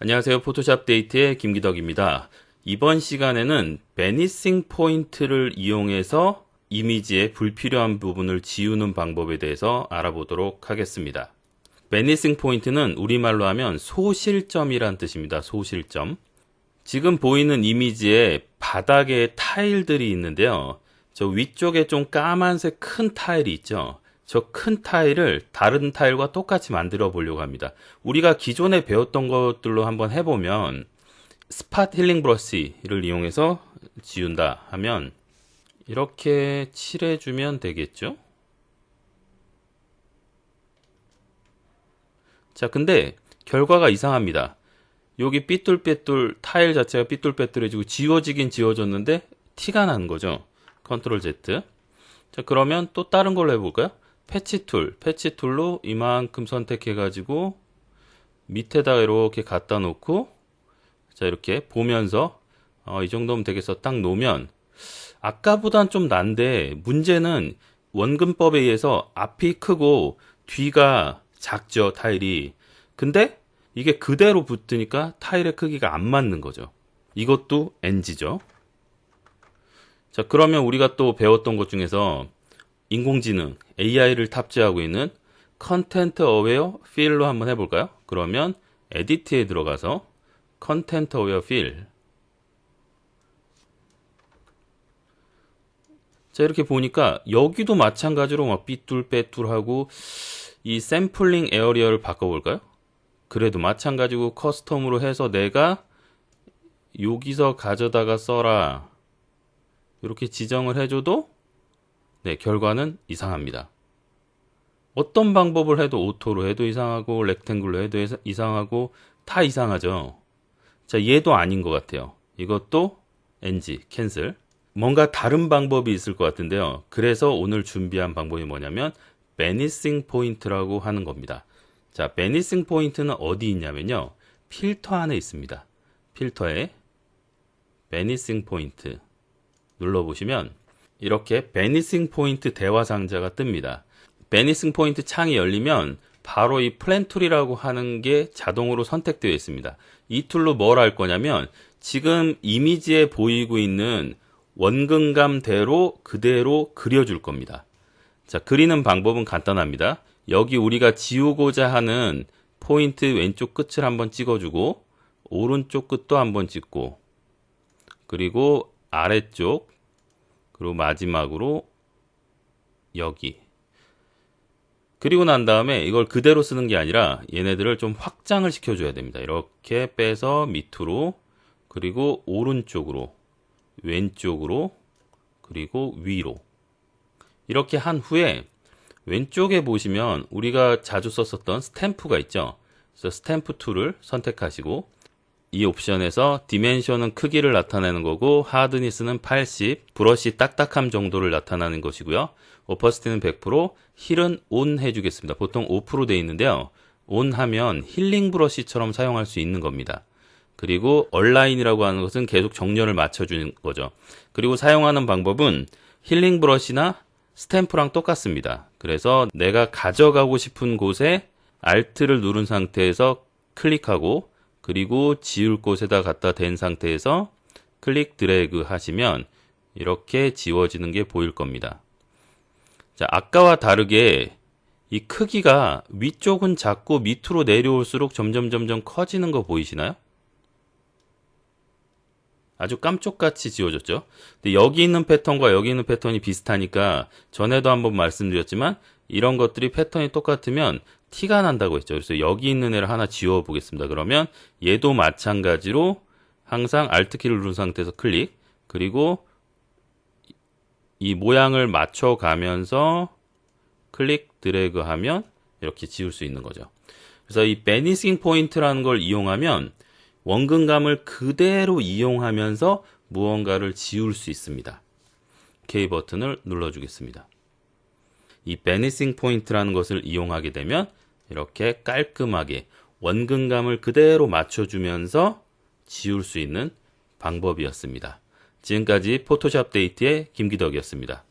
안녕하세요. 포토샵 데이트의 김기덕입니다. 이번 시간에는 베니싱 포인트를 이용해서 이미지의 불필요한 부분을 지우는 방법에 대해서 알아보도록 하겠습니다. 베니싱 포인트는 우리말로 하면 소실점이란 뜻입니다. 소실점. 지금 보이는 이미지에 바닥에 타일들이 있는데요. 저 위쪽에 좀 까만색 큰 타일이 있죠. 저 큰 타일을 다른 타일과 똑같이 만들어 보려고 합니다. 우리가 기존에 배웠던 것들로 한번 해보면 스팟 힐링 브러쉬를 이용해서 지운다 하면 이렇게 칠해주면 되겠죠? 자, 근데 결과가 이상합니다. 여기 삐뚤빼뚤 타일 자체가 삐뚤빼뚤해지고 지워지긴 지워졌는데 티가 나는 거죠. 컨트롤 Z. 자, 그러면 또 다른 걸로 해볼까요? 패치 툴. 패치 툴로 이만큼 선택해가지고 밑에다 이렇게 갖다 놓고 자, 이렇게 보면서 어, 이 정도면 되겠어. 딱 놓으면 아까보단 좀 난데 문제는 원근법에 의해서 앞이 크고 뒤가 작죠, 타일이. 근데 이게 그대로 붙으니까 타일의 크기가 안 맞는 거죠. 이것도 NG죠. 자, 그러면 우리가 또 배웠던 것 중에서 인공지능 AI를 탑재하고 있는 컨텐트 어웨어 필로 한번 해볼까요? 그러면 에디트에 들어가서 컨텐트 어웨어 필 자, 이렇게 보니까 여기도 마찬가지로 막 삐뚤빼뚤하고 이 샘플링 에어리어를 바꿔볼까요? 그래도 마찬가지고 커스텀으로 해서 내가 여기서 가져다가 써라. 이렇게 지정을 해줘도 네, 결과는 이상합니다. 어떤 방법을 해도 오토로 해도 이상하고 렉탱글로 해도 이상하고 다 이상하죠. 자, 얘도 아닌 것 같아요. 이것도 NG, 캔슬. 뭔가 다른 방법이 있을 것 같은데요. 그래서 오늘 준비한 방법이 뭐냐면 베니싱 포인트라고 하는 겁니다. 자, 베니싱 포인트는 어디 있냐면요. 필터 안에 있습니다. 필터에 베니싱 포인트 눌러보시면 이렇게 베니싱 포인트 대화 상자가 뜹니다. 베니싱 포인트 창이 열리면 바로 이 플랜 툴이라고 하는 게 자동으로 선택되어 있습니다. 이 툴로 뭘 할 거냐면 지금 이미지에 보이고 있는 원근감대로 그대로 그려줄 겁니다. 자, 그리는 방법은 간단합니다. 여기 우리가 지우고자 하는 포인트 왼쪽 끝을 한번 찍어주고 오른쪽 끝도 한번 찍고 그리고 아래쪽 그리고 마지막으로 여기 그리고 난 다음에 이걸 그대로 쓰는 게 아니라 얘네들을 좀 확장을 시켜줘야 됩니다. 이렇게 빼서 밑으로 그리고 오른쪽으로 왼쪽으로 그리고 위로 이렇게 한 후에 왼쪽에 보시면 우리가 자주 썼었던 스탬프가 있죠. 그래서 스탬프 툴을 선택하시고 이 옵션에서 디멘션은 크기를 나타내는 거고 하드니스는 80, 브러쉬 딱딱함 정도를 나타내는 것이고요. 오퍼스티는 100%, 힐은 온 해주겠습니다. 보통 5%돼 있는데요. 온 하면 힐링 브러쉬처럼 사용할 수 있는 겁니다. 그리고 얼라인이라고 하는 것은 계속 정렬을 맞춰주는 거죠. 그리고 사용하는 방법은 힐링 브러쉬나 스탬프랑 똑같습니다. 그래서 내가 가져가고 싶은 곳에 Alt를 누른 상태에서 클릭하고 그리고 지울 곳에다 갖다 댄 상태에서 클릭 드래그 하시면 이렇게 지워지는 게 보일 겁니다. 자, 아까와 다르게 이 크기가 위쪽은 작고 밑으로 내려올수록 점점 점점 커지는 거 보이시나요? 아주 깜쪽같이 지워졌죠. 근데 여기 있는 패턴과 여기 있는 패턴이 비슷하니까 전에도 한번 말씀드렸지만 이런 것들이 패턴이 똑같으면 티가 난다고 했죠. 그래서 여기 있는 애를 하나 지워 보겠습니다. 그러면 얘도 마찬가지로 항상 Alt키를 누른 상태에서 클릭 그리고 이 모양을 맞춰 가면서 클릭 드래그 하면 이렇게 지울 수 있는 거죠. 그래서 이 베니싱 포인트라는 걸 이용하면 원근감을 그대로 이용하면서 무언가를 지울 수 있습니다. K 버튼을 눌러 주겠습니다. 이 베니싱 포인트라는 것을 이용하게 되면 이렇게 깔끔하게 원근감을 그대로 맞춰주면서 지울 수 있는 방법이었습니다. 지금까지 포토샵 데이트의 김기덕이었습니다.